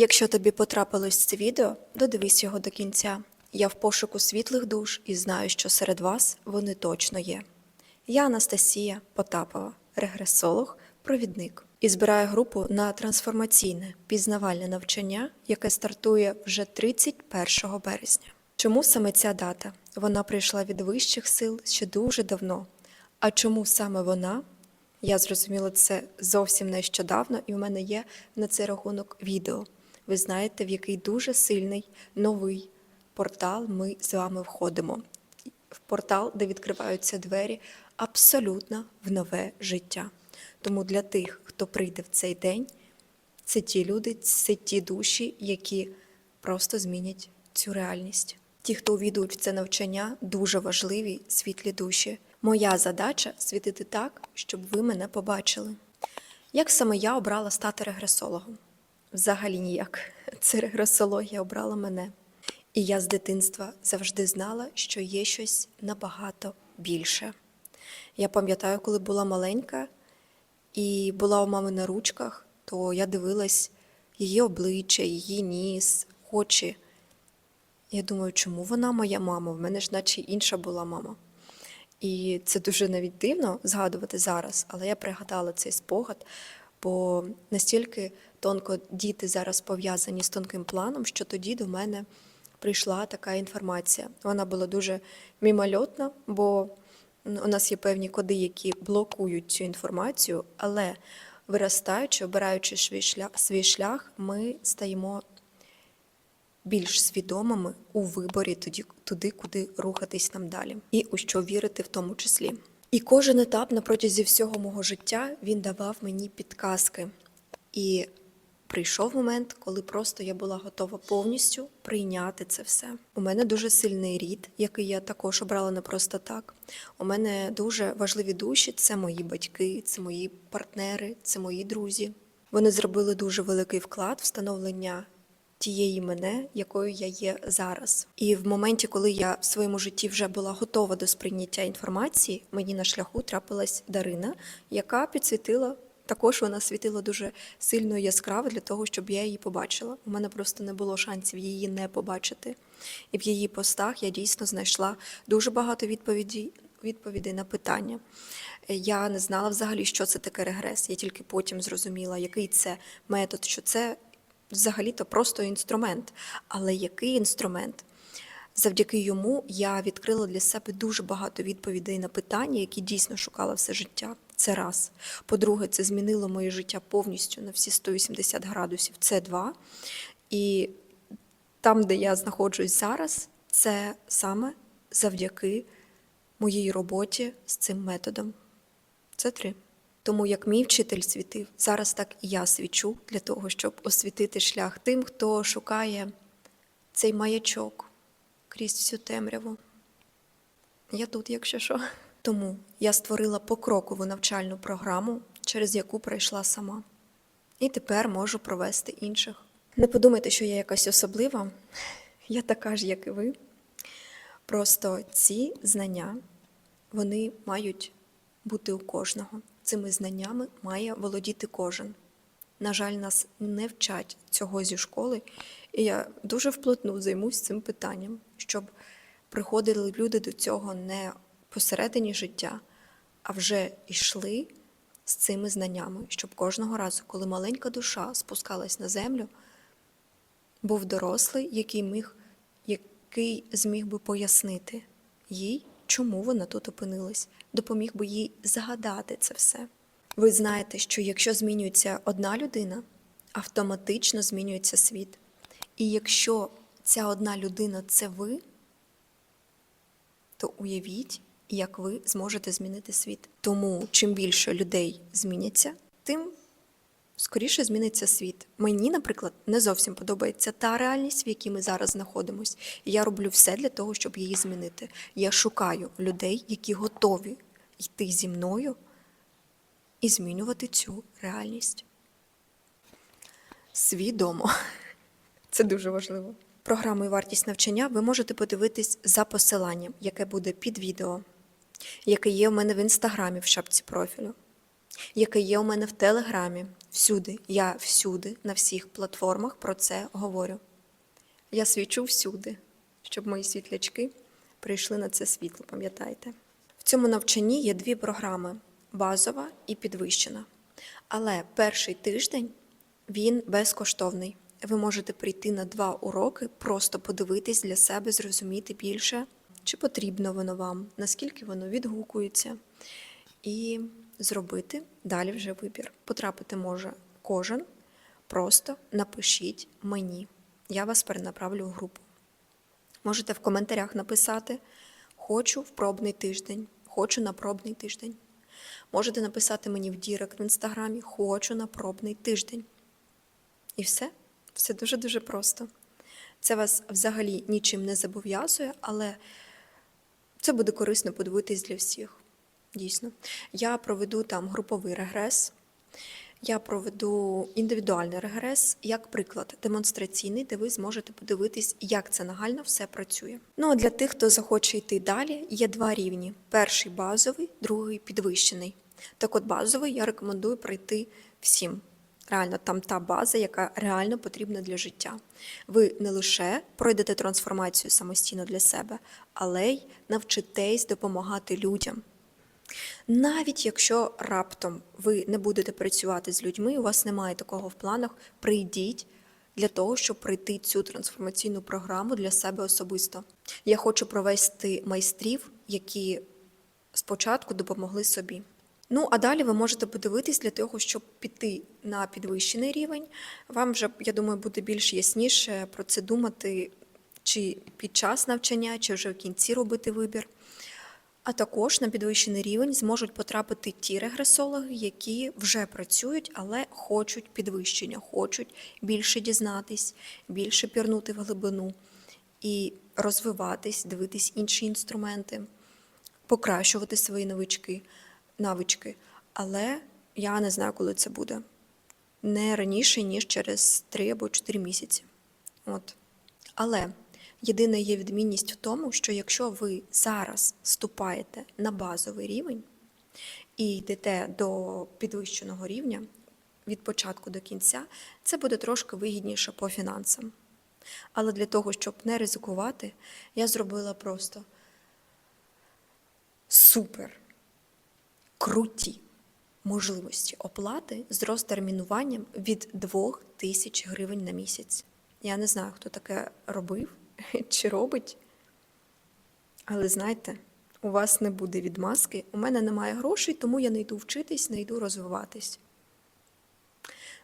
Якщо тобі потрапилось це відео, додивись його до кінця. Я в пошуку світлих душ і знаю, що серед вас вони точно є. Я Анастасія Потапова, регресолог, провідник, і збираю групу на трансформаційне пізнавальне навчання, яке стартує вже 31 березня. Чому саме ця дата? Вона прийшла від вищих сил ще дуже давно. А чому саме вона? Я зрозуміла це зовсім нещодавно, і в мене є на цей рахунок відео. Ви знаєте, в який дуже сильний новий портал ми з вами входимо. В портал, де відкриваються двері абсолютно в нове життя. Тому для тих, хто прийде в цей день, це ті люди, це ті душі, які просто змінять цю реальність. Ті, хто увійдуть в це навчання, дуже важливі світлі душі. Моя задача світити так, щоб ви мене побачили. Як саме я обрала стати регресологом? Взагалі ніяк. Це регресологія обрала мене. І я з дитинства завжди знала, що є щось набагато більше. Я пам'ятаю, коли була маленька і була у мами на ручках, то я дивилась її обличчя, її ніс, очі. Я думаю, чому вона моя мама? В мене ж наче інша була мама. І це дуже навіть дивно згадувати зараз, але я пригадала цей спогад, бо настільки тонко діти зараз пов'язані з тонким планом, що тоді до мене прийшла така інформація. Вона була дуже мімольотна, бо у нас є певні коди, які блокують цю інформацію, але виростаючи, обираючи свій шлях, свій шлях ми стаємо більш свідомими у виборі туди, туди, куди рухатись нам далі, і у що вірити в тому числі. І кожен етап на протязі всього мого життя він давав мені підказки. І прийшов момент, коли просто я була готова повністю прийняти це все. У мене дуже сильний рід, який я також обрала не просто так. У мене дуже важливі душі це мої батьки, це мої партнери, це мої друзі. Вони зробили дуже великий вклад в становлення тієї мене, якою я є зараз. І в моменті, коли я в своєму житті вже була готова до сприйняття інформації, мені на шляху трапилась Дарина, яка підсвітила. Також вона світила дуже сильно і яскраво для того, щоб я її побачила. У мене просто не було шансів її не побачити. І в її постах я дійсно знайшла дуже багато відповідей, відповідей на питання. Я не знала взагалі, що це таке регрес. Я тільки потім зрозуміла, який це метод, що це взагалі-то просто інструмент. Але який інструмент? Завдяки йому я відкрила для себе дуже багато відповідей на питання, які дійсно шукала все життя. Це раз. По-друге, це змінило моє життя повністю на всі 180 градусів. Це два. І там, де я знаходжусь зараз, це саме завдяки моїй роботі з цим методом. Це три. Тому як мій вчитель світив, зараз так і я свічу для того, щоб освітити шлях тим, хто шукає цей маячок крізь всю темряву. Я тут, якщо що. Тому я створила покрокову навчальну програму, через яку пройшла сама. І тепер можу провести інших. Не подумайте, що я якась особлива. Я така ж, як і ви. Просто ці знання вони мають бути у кожного. Цими знаннями має володіти кожен. На жаль, нас не вчать цього зі школи, і я дуже вплотну займусь цим питанням, щоб приходили люди до цього не посередині життя, а вже йшли з цими знаннями, щоб кожного разу, коли маленька душа спускалась на землю, був дорослий, який міг, який зміг би пояснити їй, чому вона тут опинилась, допоміг би їй згадати це все. Ви знаєте, що якщо змінюється одна людина, автоматично змінюється світ. І якщо ця одна людина це ви, то уявіть, як ви зможете змінити світ. Тому чим більше людей зміняться, тим скоріше зміниться світ. Мені, наприклад, не зовсім подобається та реальність, в якій ми зараз знаходимося. Я роблю все для того, щоб її змінити. Я шукаю людей, які готові йти зі мною і змінювати цю реальність. Свідомо. Це дуже важливо. Програму і вартість навчання ви можете подивитись за посиланням, яке буде під відео, яке є в мене в інстаграмі в шапці профілю. яке є у мене в Телеграмі. Всюди, я всюди, на всіх платформах про це говорю. Я свічу всюди, щоб мої світлячки прийшли на це світло, пам'ятайте. В цьому навчанні є дві програми базова і підвищена. Але перший тиждень він безкоштовний. Ви можете прийти на два уроки, просто подивитись для себе, зрозуміти більше, чи потрібно воно вам, наскільки воно відгукується, і зробити далі вже вибір. Потрапити може кожен. Просто напишіть мені. Я вас перенаправлю в групу. Можете в коментарях написати Хочу в пробний тиждень, хочу на пробний тиждень. Можете написати мені в Дірект в інстаграмі Хочу на пробний тиждень. І все. Все дуже-дуже просто. Це вас взагалі нічим не зобов'язує, але це буде корисно подивитись для всіх. Дійсно. Я проведу там груповий регрес. Я проведу індивідуальний регрес, як приклад демонстраційний, де ви зможете подивитись, як це нагально все працює. Ну а для тих, хто захоче йти далі, є два рівні: перший базовий, другий підвищений. Так от базовий я рекомендую пройти всім. Реально, там та база, яка реально потрібна для життя. Ви не лише пройдете трансформацію самостійно для себе, але й навчитесь допомагати людям. Навіть якщо раптом ви не будете працювати з людьми, у вас немає такого в планах, прийдіть для того, щоб пройти цю трансформаційну програму для себе особисто. Я хочу провести майстрів, які спочатку допомогли собі. Ну, а далі ви можете подивитись для того, щоб піти на підвищений рівень. Вам вже, я думаю, буде більш ясніше про це думати, чи під час навчання, чи вже в кінці робити вибір. А також на підвищений рівень зможуть потрапити ті регресологи, які вже працюють, але хочуть підвищення, хочуть більше дізнатись, більше пірнути в глибину і розвиватись, дивитись інші інструменти, покращувати свої навички, навички. Але я не знаю, коли це буде. Не раніше, ніж через 3 або 4 місяці. От. Але Єдина є відмінність в тому, що якщо ви зараз вступаєте на базовий рівень і йдете до підвищеного рівня від початку до кінця, це буде трошки вигідніше по фінансам. Але для того, щоб не ризикувати, я зробила просто супер круті можливості оплати з розтермінуванням від 2 тисяч гривень на місяць. Я не знаю, хто таке робив чи робить. Але знаєте, у вас не буде відмазки, у мене немає грошей, тому я не йду вчитись, не йду розвиватись.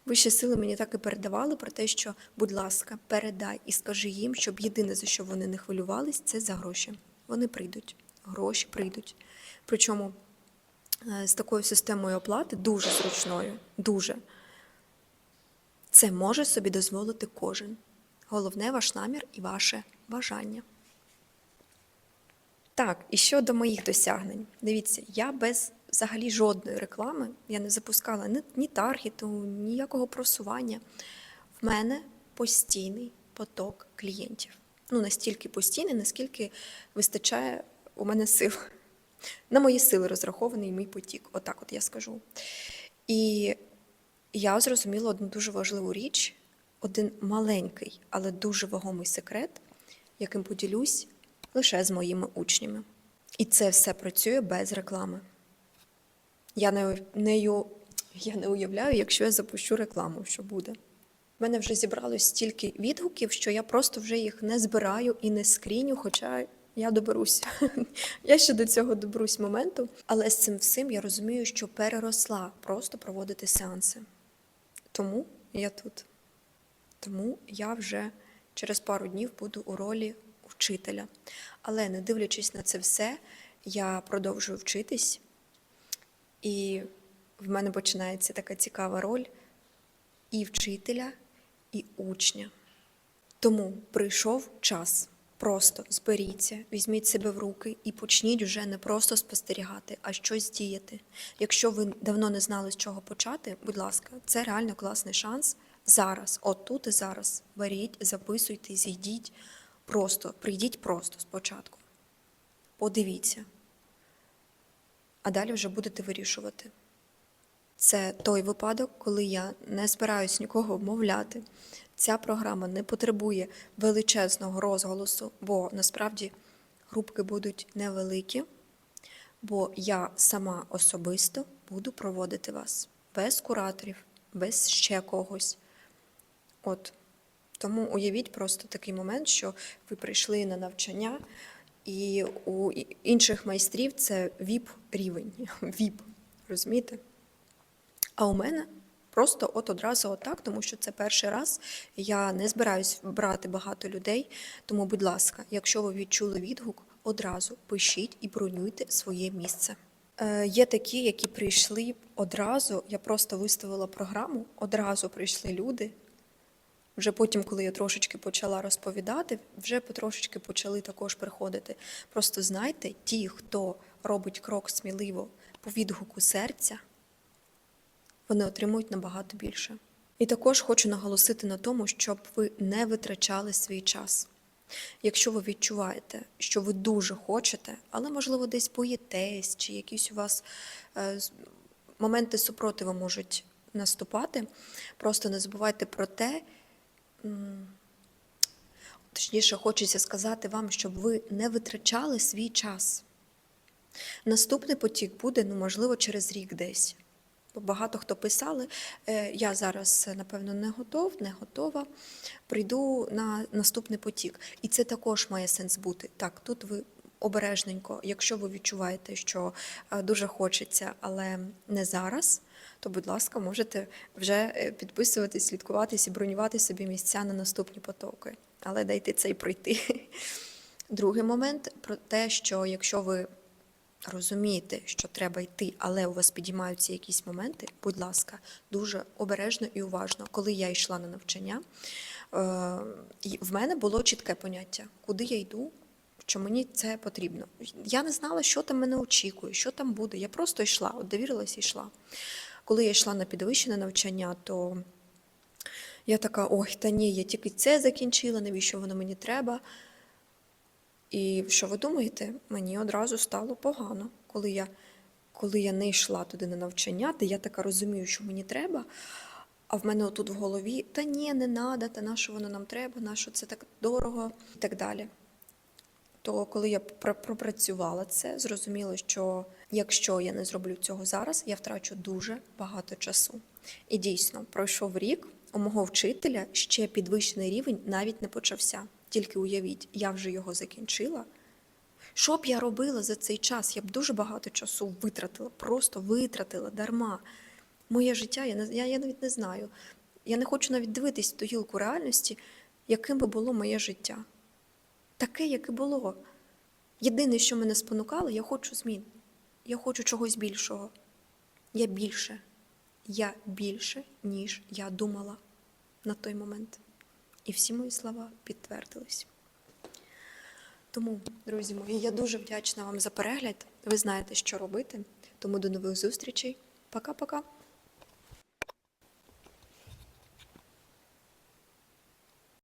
Вищі сили мені так і передавали про те, що, будь ласка, передай і скажи їм, щоб єдине, за що вони не хвилювались, це за гроші. Вони прийдуть, гроші прийдуть. Причому з такою системою оплати, дуже зручною, дуже, це може собі дозволити кожен. Головне ваш намір і ваше бажання. Так, і щодо моїх досягнень. Дивіться, я без взагалі жодної реклами я не запускала ні, ні таргету, ніякого просування. В мене постійний поток клієнтів. Ну, настільки постійний, наскільки вистачає у мене сил. На мої сили розрахований мій потік, отак от я скажу. І я зрозуміла одну дуже важливу річ один маленький, але дуже вагомий секрет, яким поділюсь лише з моїми учнями. І це все працює без реклами. Я не, не, я не уявляю, якщо я запущу рекламу, що буде. У мене вже зібралось стільки відгуків, що я просто вже їх не збираю і не скріню, хоча я доберуся. Я ще до цього доберусь моменту. Але з цим всім я розумію, що переросла просто проводити сеанси. Тому я тут. Тому я вже через пару днів буду у ролі вчителя. Але не дивлячись на це все, я продовжую вчитись, і в мене починається така цікава роль і вчителя, і учня. Тому прийшов час. Просто зберіться, візьміть себе в руки і почніть вже не просто спостерігати, а щось діяти. Якщо ви давно не знали, з чого почати, будь ласка, це реально класний шанс зараз, от тут і зараз. Беріть, записуйте, зійдіть. Просто прийдіть просто спочатку. Подивіться. А далі вже будете вирішувати. Це той випадок, коли я не збираюсь нікого вмовляти. Ця програма не потребує величезного розголосу, бо насправді групки будуть невеликі, бо я сама особисто буду проводити вас без кураторів, без ще когось. От. Тому уявіть просто такий момент, що ви прийшли на навчання, і у інших майстрів це віп рівень. Віп, розумієте? А у мене просто от одразу отак, тому що це перший раз. Я не збираюсь брати багато людей. Тому, будь ласка, якщо ви відчули відгук, одразу пишіть і бронюйте своє місце. Е, є такі, які прийшли одразу. Я просто виставила програму, одразу прийшли люди. Вже потім, коли я трошечки почала розповідати, вже потрошечки почали також приходити. Просто знайте, ті, хто робить крок сміливо по відгуку серця, вони отримують набагато більше. І також хочу наголосити на тому, щоб ви не витрачали свій час. Якщо ви відчуваєте, що ви дуже хочете, але, можливо, десь боїтесь, чи якісь у вас е, моменти супротиву можуть наступати, просто не забувайте про те, точніше, хочеться сказати вам, щоб ви не витрачали свій час. Наступний потік буде, ну, можливо, через рік десь. Багато хто писали, е, я зараз, е, напевно, не готов, не готова, прийду на наступний потік. І це також має сенс бути. Так, тут ви обережненько, якщо ви відчуваєте, що е, дуже хочеться, але не зараз, то, будь ласка, можете вже підписуватись, слідкуватись і бронювати собі місця на наступні потоки. Але дайте це й пройти. Другий момент про те, що якщо ви розумієте, що треба йти, але у вас підіймаються якісь моменти, будь ласка, дуже обережно і уважно. Коли я йшла на навчання, е, в мене було чітке поняття, куди я йду, що мені це потрібно. Я не знала, що там мене очікує, що там буде. Я просто йшла, от довірилась і йшла. Коли я йшла на підвищене навчання, то я така, ой, та ні, я тільки це закінчила, навіщо воно мені треба? І що ви думаєте? Мені одразу стало погано, коли я, коли я не йшла туди на навчання, де я така розумію, що мені треба. А в мене отут в голові та ні, не треба, та на що воно нам треба, на що це так дорого і так далі. То коли я пропрацювала це, зрозуміло, що якщо я не зроблю цього зараз, я втрачу дуже багато часу. І дійсно, пройшов рік, у мого вчителя ще підвищений рівень навіть не почався. Тільки уявіть, я вже його закінчила. Що б я робила за цей час? Я б дуже багато часу витратила, просто витратила дарма. Моє життя, я, не, я, я навіть не знаю. Я не хочу навіть дивитись ту гілку реальності, яким би було моє життя. Таке, як і було. Єдине, що мене спонукало, я хочу змін. Я хочу чогось більшого. Я більше. Я більше, ніж я думала на той момент. І всі мої слова підтвердились. Тому, друзі мої, я дуже вдячна вам за перегляд. Ви знаєте, що робити. Тому до нових зустрічей. Пока-пока.